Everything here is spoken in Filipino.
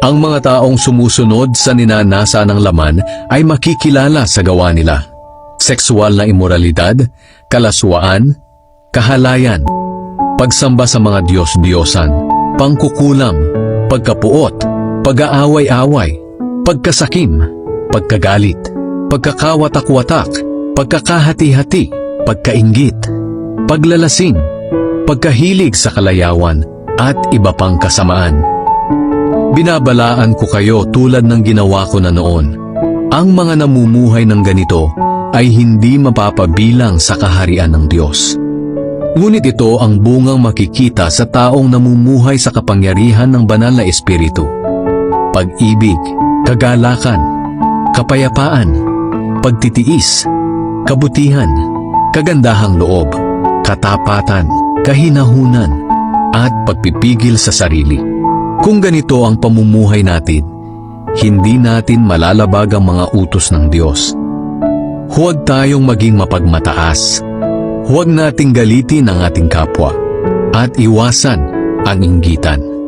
Ang mga taong sumusunod sa ninanasa ng laman ay makikilala sa gawa nila. Sexual na imoralidad, kalaswaan, kahalayan, pagsamba sa mga Diyos-Diyosan, pangkukulam, pagkapuot, pag-aaway-away, pagkasakim, pagkagalit, pagkakawatak-watak, pagkakahati-hati, pagkaingit, paglalasing, pagkahilig sa kalayawan, at iba pang kasamaan. Binabalaan ko kayo tulad ng ginawa ko na noon. Ang mga namumuhay ng ganito ay hindi mapapabilang sa kaharian ng Diyos. Ngunit ito ang bungang makikita sa taong namumuhay sa kapangyarihan ng banal na espiritu. Pag-ibig, kagalakan, kapayapaan, pagtitiis, kabutihan, kagandahang loob, katapatan, kahinahunan, at pagpipigil sa sarili. Kung ganito ang pamumuhay natin, hindi natin malalabag ang mga utos ng Diyos. Huwag tayong maging mapagmataas. Huwag nating galitin ang ating kapwa at iwasan ang inggitan.